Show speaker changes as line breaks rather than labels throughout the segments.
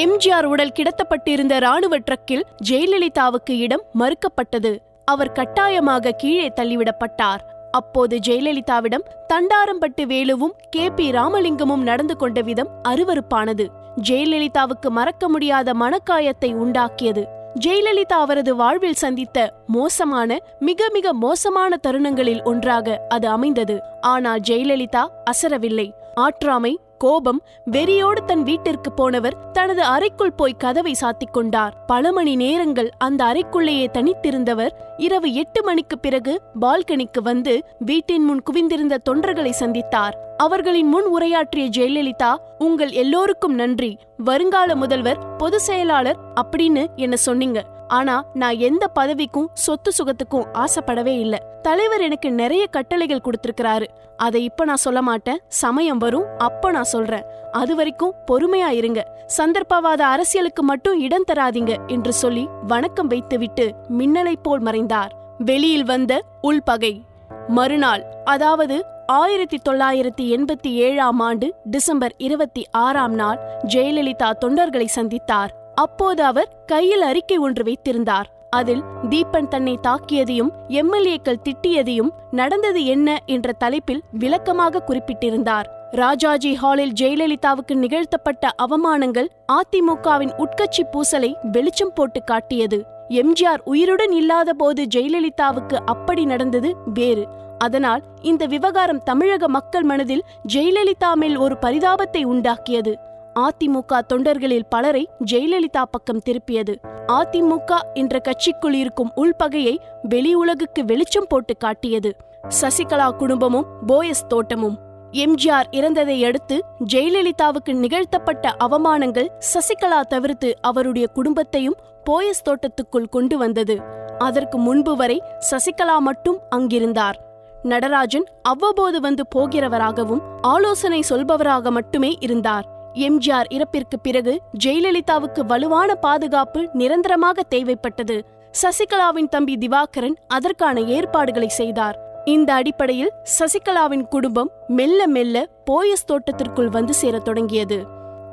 எம்ஜிஆர் உடல் கிடத்தப்பட்டிருந்த ராணுவ ட்ரக்கில் ஜெயலலிதாவுக்கு இடம் மறுக்கப்பட்டது. அவர் கட்டாயமாக கீழே தள்ளிவிடப்பட்டார். அப்போது ஜெயலலிதாவிடம் தண்டாரம்பட்டு வேலுவும் கே பி ராமலிங்கமும் நடந்து கொண்ட விதம் அருவருப்பானது. ஜெயலலிதாவுக்கு மறக்க முடியாத மனக்காயத்தை உண்டாக்கியது. ஜெயலலிதா அவரது வாழ்வில் சந்தித்த மோசமான மிக மிக மோசமான தருணங்களில் ஒன்றாக அது அமைந்தது. ஆனால் ஜெயலலிதா அசரவில்லை. ஆற்றாமை கோபம் வெறியோடு தன் வீட்டிற்கு போனவர் தனது அறைக்குள் போய் கதவை சாத்திக் கொண்டார். பல மணி நேரங்கள் அந்த அறைக்குள்ளேயே தனித்திருந்தவர் இரவு எட்டு மணிக்கு பிறகு பால்கனிக்கு வந்து வீட்டின் முன் குவிந்திருந்த தொண்டர்களை சந்தித்தார். அவர்களின் முன் உரையாற்றிய ஜெயலலிதா உங்கள் எல்லோருக்கும் நன்றி. வருங்கால முதல்வர் பொது செயலாளர் அப்படின்னு என்ன சொன்னீங்க. ஆனா நான் எந்த பதவிக்கும் சொத்து சுகத்துக்கும் ஆசைப்படவே இல்ல. தலைவர் எனக்கு நிறைய கட்டளைகள் கொடுத்திருக்கிறாரு. அதை இப்ப நான் சொல்ல மாட்டேன். சமயம் வரும். அப்ப நான் சொல்றேன். அது வரைக்கும் பொறுமையா இருங்க. சந்தர்ப்பவாத அரசியலுக்கு மட்டும் இடம் தராதீங்க என்று சொல்லி வணக்கம் வைத்துவிட்டு மின்னலைப் போல் மறைந்தார். வெளியில் வந்த உள்பகை. மறுநாள் அதாவது ஆயிரத்தி தொள்ளாயிரத்தி எண்பத்தி ஏழாம் ஆண்டு டிசம்பர் இருபத்தி ஆறாம் நாள் ஜெயலலிதா தொண்டர்களை சந்தித்தார். அப்போது அவர் கையில் அறிக்கை ஒன்று வைத்திருந்தார். அதில் தீபன் தன்னை தாக்கியதையும் எம்எல்ஏக்கள் திட்டியதையும் நடந்தது என்ன என்ற தலைப்பில் விளக்கமாக குறிப்பிட்டிருந்தார். ராஜாஜி ஹாலில் ஜெயலலிதாவுக்கு நிகழ்த்தப்பட்ட அவமானங்கள் அதிமுகவின் உட்கட்சி பூசலை வெளிச்சம் போட்டு காட்டியது. எம்ஜிஆர் உயிருடன் இல்லாத போது ஜெயலலிதாவுக்கு அப்படி நடந்தது வேறு. அதனால் இந்த விவகாரம் தமிழக மக்கள் மனதில் ஜெயலலிதா மேல் ஒரு பரிதாபத்தை உண்டாக்கியது. அதிமுக தொண்டர்களில் பலரை ஜெயலலிதா பக்கம் திருப்பியது. அதிமுக என்ற கட்சிக்குள் இருக்கும் உள்பகையை வெளி உலகுக்கு வெளிச்சம் போட்டு காட்டியது. சசிகலா குடும்பமும் போயஸ் தோட்டமும். எம்ஜிஆர் இறந்ததை அடுத்து ஜெயலலிதாவுக்கு நிகழ்த்தப்பட்ட அவமானங்கள் சசிகலா தவிர்த்து அவருடைய குடும்பத்தையும் போயஸ் தோட்டத்துக்குள் கொண்டு வந்தது. அதற்கு முன்பு வரை சசிகலா மட்டும் அங்கிருந்தார். நடராஜன் அவ்வப்போது வந்து போகிறவராகவும் ஆலோசனை சொல்பவராக மட்டுமே இருந்தார். எம்ஜிஆர் இறப்பிற்கு பிறகு ஜெயலலிதாவுக்கு வலுவான பாதுகாப்பு நிரந்தரமாக தேவைப்பட்டது. சசிகலாவின் தம்பி திவாகரன் அதற்கான ஏற்பாடுகளை செய்தார். இந்த அடிப்படையில் சசிகலாவின் குடும்பம் மெல்ல மெல்ல போயஸ் தோட்டத்திற்குள் வந்து சேரத் தொடங்கியது.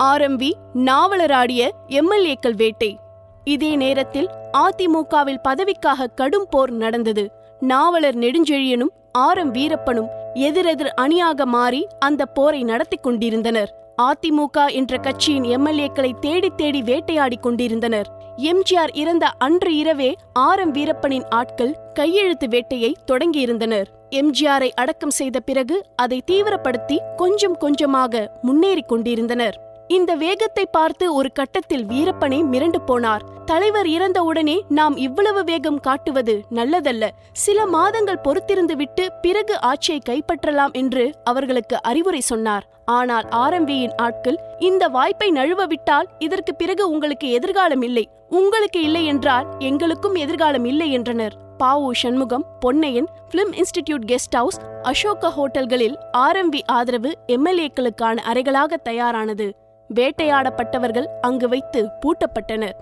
ஆரம்பி நாவலராடிய எம்எல்ஏக்கள் வேட்டை. இதே நேரத்தில் அதிமுகவில் பதவிக்காக கடும் போர் நடந்தது. நாவலர் நெடுஞ்செழியனும் ஆர் எம் வீரப்பனும் எதிரெதிர் அணியாக மாறி அந்த போரை நடத்தி கொண்டிருந்தனர். அதிமுக என்ற கட்சியின் எம்எல்ஏக்களை தேடி தேடி வேட்டையாடி கொண்டிருந்தனர். எம்ஜிஆர் இறந்த அன்று இரவே ஆர் எம் வீரப்பனின் ஆட்கள் கையெழுத்து வேட்டையை தொடங்கியிருந்தனர். எம்ஜிஆரை அடக்கம் செய்த பிறகு அதை தீவிரப்படுத்தி கொஞ்சம் கொஞ்சமாக முன்னேறிக் கொண்டிருந்தனர். இந்த வேகத்தை பார்த்து ஒரு கட்டத்தில் வீரப்பனே மிரண்டு போனார். தலைவர் இறந்தவுடனே நாம் இவ்வளவு வேகம் காட்டுவது நல்லதல்ல. சில மாதங்கள் பொறுத்திருந்து விட்டு பிறகு ஆட்சியை கைப்பற்றலாம் என்று அவர்களுக்கு அறிவுரை சொன்னார். ஆனால் ஆரம்பியின் ஆட்கள் இந்த வாய்ப்பை நழுவ விட்டால் இதற்கு பிறகு உங்களுக்கு எதிர்காலம் இல்லை. உங்களுக்கு இல்லை என்றால் எங்களுக்கும் எதிர்காலம் இல்லை என்றனர். பாவு Shanmugam Ponnaiyan film institute guest house Ashoka ஹோட்டல்களில் ஆர்எம்பி ஆதரவு எம்எல்ஏக்களுக்கான அறைகளாக தயாரானது. வேட்டையாடப்பட்டவர்கள் அங்கு வைத்து பூட்டப்பட்டனர்.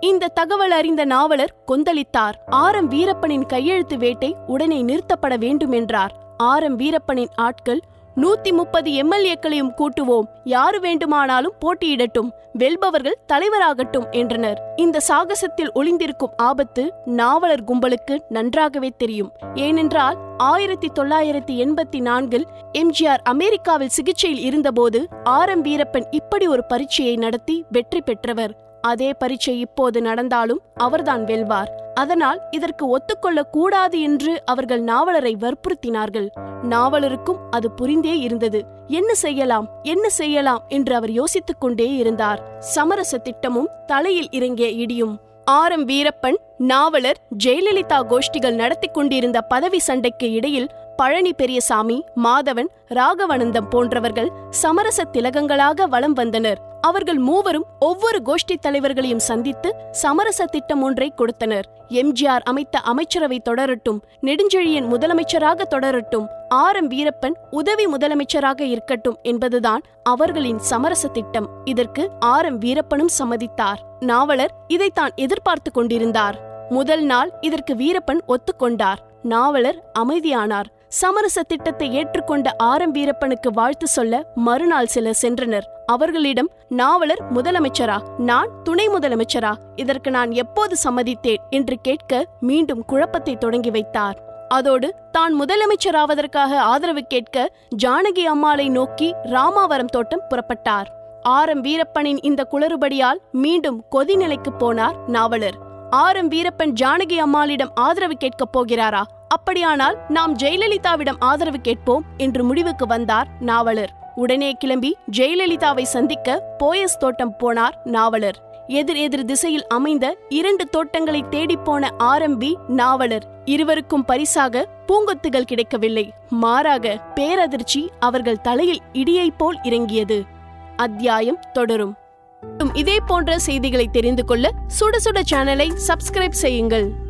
இந்த தகவல் அறிந்த நாவலர் கொந்தளித்தார். ஆரம் வீரப்பனின் கையெழுத்து வேட்டை உடனே நிறுத்தப்பட வேண்டும் என்றார் ஆரம் வீரப்பனின் ஆட்கள் நூத்தி முப்பது எம்எல்ஏக்களையும் கூட்டுவோம். யாரு வேண்டுமானாலும் போட்டியிடட்டும். வெல்பவர்கள் தலைவராகட்டும் என்றனர். இந்த சாகசத்தில் ஒளிந்திருக்கும் ஆபத்து நாவலர் கும்பலுக்கு நன்றாகவே தெரியும். ஏனென்றால் ஆயிரத்தி தொள்ளாயிரத்தி எண்பத்தி நான்கில் எம்ஜிஆர் அமெரிக்காவில் சிகிச்சையில் இருந்தபோது ஆர் எம் வீரப்பன் இப்படி ஒரு பரீட்சையை நடத்தி வெற்றி பெற்றவர். அதே பரீட்சை இப்போது நடந்தாலும் அவர்தான் வெல்வார். அதனால் இதற்கு ஒத்துக்கொள்ள கூடாது என்று அவர்கள் நாவலரை வற்புறுத்தினார்கள். நாவலருக்கும் அது புரிந்தே இருந்தது. என்ன செய்யலாம்? என்ன செய்யலாம்? என்று அவர் யோசித்துக் கொண்டே இருந்தார். சமரச திட்டமும் தலையில் இறங்கிய இடியும். ஆர் எம் வீரப்பன் நாவலர் ஜெயலலிதா கோஷ்டிகள் நடத்தி கொண்டிருந்த பதவி சண்டைக்கு இடையில் பழனி பெரியசாமி மாதவன் ராகவனந்தம் போன்றவர்கள் சமரச திலகங்களாக வலம் வந்தனர். அவர்கள் மூவரும் ஒவ்வொரு கோஷ்டி தலைவர்களையும் சந்தித்து சமரச திட்டம் ஒன்றை கொடுத்தனர். எம்ஜிஆர் அமைத்த அமைச்சரவை தொடரட்டும் நெடுஞ்செழியன் முதலமைச்சராக தொடரட்டும் ஆர் எம் வீரப்பன் உதவி முதலமைச்சராக இருக்கட்டும் என்பதுதான் அவர்களின் சமரச திட்டம். இதற்கு ஆர் எம் வீரப்பனும் சம்மதித்தார். நாவலர் இதைத்தான் எதிர்பார்த்து கொண்டிருந்தார். முதல் நாள் இதற்கு வீரப்பன் ஒத்துக்கொண்டார் நாவலர் அமைதியானார். சமரச திட்டத்தை ஏற்றுக்கொண்ட ஆரம் வீரப்பனுக்கு வாழ்த்து சொல்ல மறுநாள் சிலர் சென்றனர். அவர்களிடம் நாவலர் முதலமைச்சரா? நான் துணை முதலமைச்சரா? இதற்கு நான் எப்போது சம்மதித்தேன்? என்று கேட்க மீண்டும் குழப்பத்தை தொடங்கி வைத்தார். அதோடு தான் முதலமைச்சராவதற்காக ஆதரவு கேட்க ஜானகி அம்மாளை நோக்கி ராமாவரம் தோட்டம் புறப்பட்டார். ஆரம் வீரப்பனின் இந்த குளறுபடியால் மீண்டும் கொதிநிலைக்கு போனார் நாவலர். ஆரம் வீரப்பன் ஜானகி அம்மாளிடம் ஆதரவு கேட்கப் போகிறாரா? அப்படியானால் நாம் ஜெயலலிதாவிடம் ஆதரவு கேட்போம் என்று முடிவுக்கு வந்தார் நாவலர். உடனே கிளம்பி ஜெயலலிதாவை சந்திக்க போயஸ் தோட்டம் போனார் நாவலர். எதிர் எதிர் திசையில் அமைந்த இரண்டு தோட்டங்களை தேடிப்போன ஆரம்பி நாவலர். இருவருக்கும் பரிசாக பூங்கொத்துகள் கிடைக்கவில்லை. மாறாக பேரதிர்ச்சி அவர்கள் தலையில் இடியைப் போல் இறங்கியது. அத்தியாயம் தொடரும். இதே போன்ற செய்திகளை தெரிந்து கொள்ள சுட சுட சேனலை சப்ஸ்கிரைப் செய்யுங்கள்.